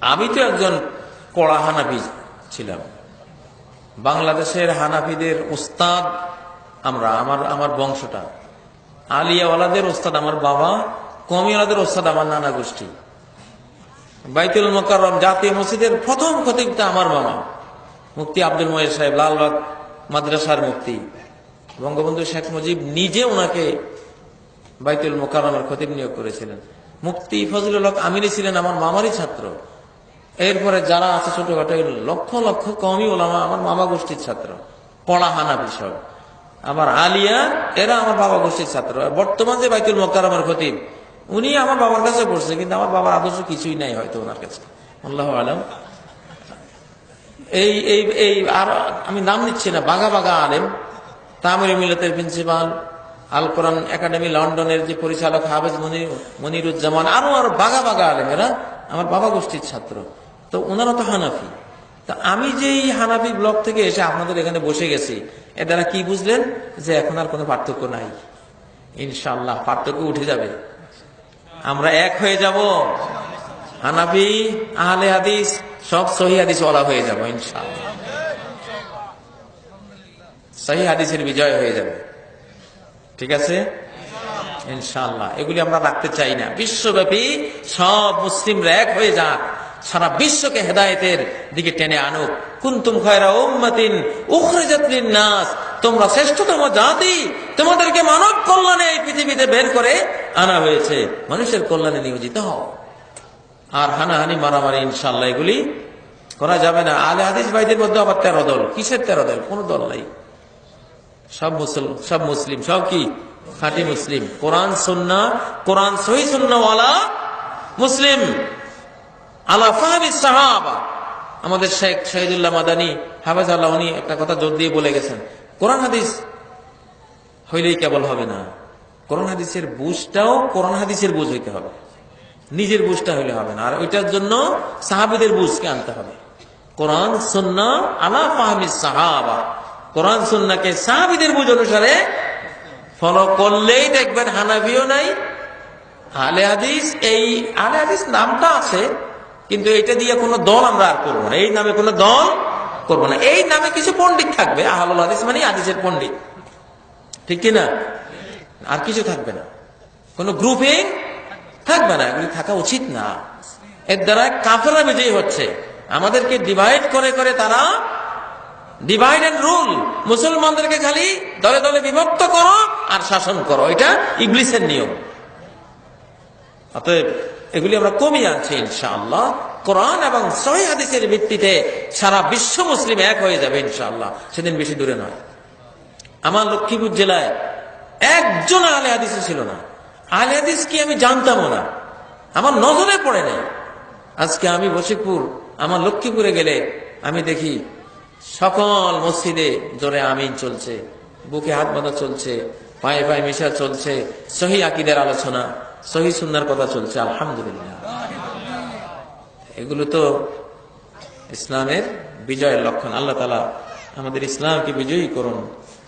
আমি তো একজন কড়া হানাফি ছিলাম। বাংলাদেশের হানাফিদের উস্তাদ আমরা, আমার আমার বংশটা। আলিয়াওয়ালাদের ওস্তাদ আমার বাবা, কমিওয়ালাদের ওস্তাদ আমার নানা গোষ্ঠী। বাইতুল মোকাররম জাতীয় মসজিদের প্রথম খতিবটা আমার মামা, মুফতি আব্দুল মহের সাহেব, লালবাগ মাদ্রাসার মুফতি। বঙ্গবন্ধু শেখ মুজিব নিজে ওনাকে বাইতুল মোকাররমের খতিব নিয়োগ করেছিলেন। মুফতি ফজলুল হক আমিনী ছিলেন আমার মামারই ছাত্র। এরপরে যারা আছে ছোটখাটো লক্ষ লক্ষ কমই ওলামা, আমার মামা গোষ্ঠীর ছাত্র পড়া হানা বিষয় আমার আলিয়া, এরা আমার বাবা গোষ্ঠীর ছাত্র। বর্তমান যে বাইতুল মোকাররমের খতিব, উনি আমার বাবার কাছে পড়ছে, কিন্তু আমার বাবার আদর্শ কিছুই নাই হয়তো ওনার কাছে। আল্লাহ আলম। এই এই এই, আর আমি নাম নিচ্ছি না, বাঘা বাঘা আলেম তামির মিলতের প্রিন্সিপাল, আল কোরআন একাডেমি লন্ডনের যে পরিচালক হাফেজ মনির মনিরুজ্জামান, আরও আরও বাঘা বাঘা আলেম, এরা আমার বাবা গোষ্ঠীর ছাত্র। তো ওনারা তো হানাফি। তা আমি যে এই হানাফি ব্লক থেকে এসে আপনাদের এখানে বসে গেছি এ দ্বারা কি বুঝলেন? যে এখন আর কোনো পার্থক্য নাই। ইনশাল্লাহ পার্থক্য উঠে যাবে। আমরা এক হয়ে যাব। হানাফি, আহলে হাদিস, সব সহি হাদিস ওলা হয়ে যাব ইনশাল্লাহ সহি হাদিসের বিজয় হয়ে যাবে। ঠিক আছে? ইনশাল্লাহ এগুলি আমরা রাখতে চাই না। বিশ্বব্যাপী সব মুসলিমরা এক হয়ে যাক। সারা বিশ্বকে হেদায়েতের দিকে টেনে আনুক। কুন্তুম খয়রা উম্মাতিন উখরিজাত নাস তোমরা শ্রেষ্ঠতম জাতি, তোমাদেরকে মানব কল্যাণে এই পৃথিবীতে বের করে আনা হয়েছে। মানুষের কল্যাণে নিয়োজিত হও। আর হানাহানি, মারামারি ইনশাল্লাহ এগুলি করা যাবে না। আলে হাদিস ভাইদের মধ্যে আবার তেরো দল। কিসের তেরো দল? কোন দল নাই। সব মুসলিম সব মুসলিম। সব কি? খাঁটি মুসলিম। কোরআন সুন্না, কোরআন সহি সুন্নাওয়ালা মুসলিম। আলা সাহাবা। আমাদের শেখ শহীদুল্লাহ মাদানী, হাফেজ আল্লাহ, উনি একটা কথা জোর দিয়ে বলে গেছেন, কোরআন হাদিস হইলেই কেবল হবে না। কোরআন হাদিসের বুঝটাও, কোরআন হাদিসের বুঝ হইতে হবে। নিজের বুঝটা হইলে হবে না। আর ওইটার জন্য সাহাবিদের বুঝকে আনতে হবে। কোরআন, সুন্না আলা ফাহমি সাহাবা। কোরআন, সুন্নাকে সাহাবিদের বুঝ অনুসারে ফলো করলেই দেখবেন হানাবিও নাই আলে হাদিস, এই আলে হাদিস নামটা আছে কিন্তু এটা দিয়ে কোনো দল আমরা আর করব না। এই নামে কোনো দল করব না। এই নামে কিছু পণ্ডিত থাকবে। আহলুল হাদিস মানে হাদিসের পণ্ডিত। ঠিক কিনা? আর কিছু থাকবে না। কোনো গ্রুপিং থাকবে না। এগুলি থাকা উচিত না। এর দ্বারা কাফেরা বিজয়ী হচ্ছে। আমাদেরকে ডিভাইড করে করে তারা ডিভাইড অ্যান্ড রুল মুসলমানদেরকে খালি দলে দলে বিভক্ত করো আর শাসন করো। এটা ইংলিশের নিয়ম। অতএব এগুলি আমরা কমিয়ে আনছি ইনশাআল্লাহ। কোরআন এবং সহি হাদিসের ভিত্তিতে সারা বিশ্ব মুসলিম এক হয়ে যাবে ইনশাআল্লাহ। সেদিন বেশি দূরে নয়। আমার লক্ষ্মীপুর জেলায় একজন আলে হাদিস ছিল না। আলে হাদিস কি আমি জানতামও না। আমার নজরে পড়ে নাই। আজকে আমি বসিকপুর আমার লক্ষ্মীপুরে গেলে আমি দেখি সকল মসজিদে জোরে আমিন চলছে। বুকে হাত বাঁধা চলছে, পায়ে পায়ে মিশা চলছে, সহি আকিদের আলোচনা। সহি সুন্দর কথা চলছে, আলহামদুলিল্লাহ। এগুলো তো ইসলামের বিজয়ের লক্ষণ। আল্লাহ তালা আমাদের ইসলামকে বিজয়ী করুন।